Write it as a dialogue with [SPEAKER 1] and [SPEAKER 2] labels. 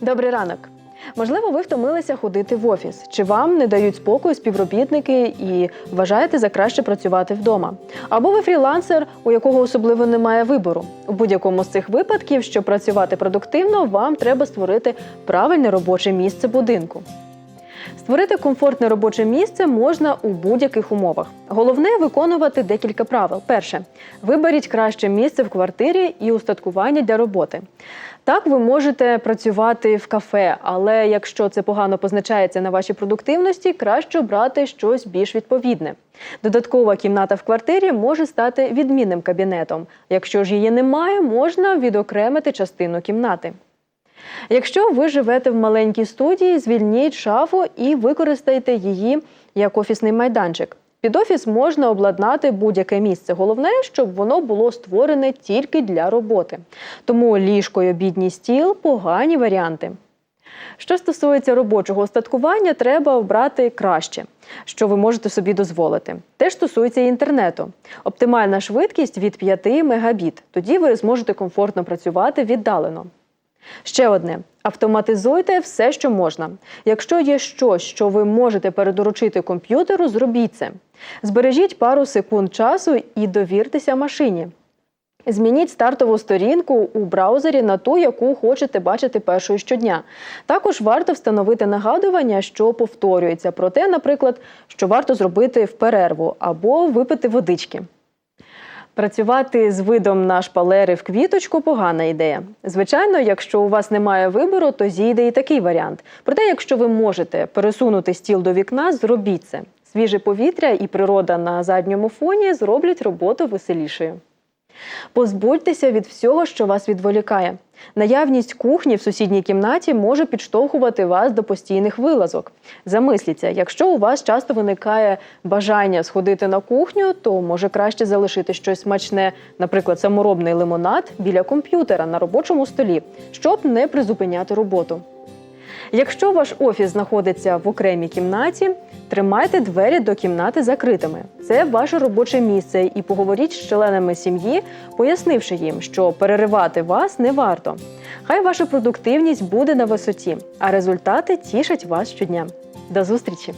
[SPEAKER 1] Добрий ранок. Можливо, ви втомилися ходити в офіс, чи вам не дають спокою співробітники і вважаєте за краще працювати вдома. Або ви фрілансер, у якого особливо немає вибору. У будь-якому з цих випадків, щоб працювати продуктивно, вам треба створити правильне робоче місце будинку. Створити комфортне робоче місце можна у будь-яких умовах. Головне виконувати декілька правил. Перше, виберіть краще місце в квартирі і устаткування для роботи. Так, ви можете працювати в кафе, але якщо це погано позначається на вашій продуктивності, краще обрати щось більш відповідне. Додаткова кімната в квартирі може стати відмінним кабінетом. Якщо ж її немає, можна відокремити частину кімнати. Якщо ви живете в маленькій студії, звільніть шафу і використайте її як офісний майданчик. Під офіс можна обладнати будь-яке місце. Головне, щоб воно було створене тільки для роботи. Тому ліжко й обідній стіл погані варіанти. Що стосується робочого устаткування, треба обрати краще, що ви можете собі дозволити. Те ж стосується інтернету. Оптимальна швидкість від 5 мегабіт. Тоді ви зможете комфортно працювати віддалено. Ще одне: автоматизуйте все, що можна. Якщо є щось, що ви можете передоручити комп'ютеру, зробіть це. Збережіть пару секунд часу і довіртеся машині. Змініть стартову сторінку у браузері на ту, яку хочете бачити першою щодня. Також варто встановити нагадування, що повторюється про те, наприклад, що варто зробити в перерву або випити водички. Працювати з видом на шпалери в квіточку погана ідея. Звичайно, якщо у вас немає вибору, то зійде і такий варіант. Проте, якщо ви можете пересунути стіл до вікна, зробіть це. Свіже повітря і природа на задньому фоні зроблять роботу веселішою. Позбудьтеся від всього, що вас відволікає. Наявність кухні в сусідній кімнаті може підштовхувати вас до постійних вилазок. Замисліться, якщо у вас часто виникає бажання сходити на кухню, то може краще залишити щось смачне, наприклад, саморобний лимонад біля комп'ютера на робочому столі, щоб не призупиняти роботу. Якщо ваш офіс знаходиться в окремій кімнаті, тримайте двері до кімнати закритими. Це ваше робоче місце, і поговоріть з членами сім'ї, пояснивши їм, що переривати вас не варто. Хай ваша продуктивність буде на висоті, а результати тішать вас щодня. До зустрічі!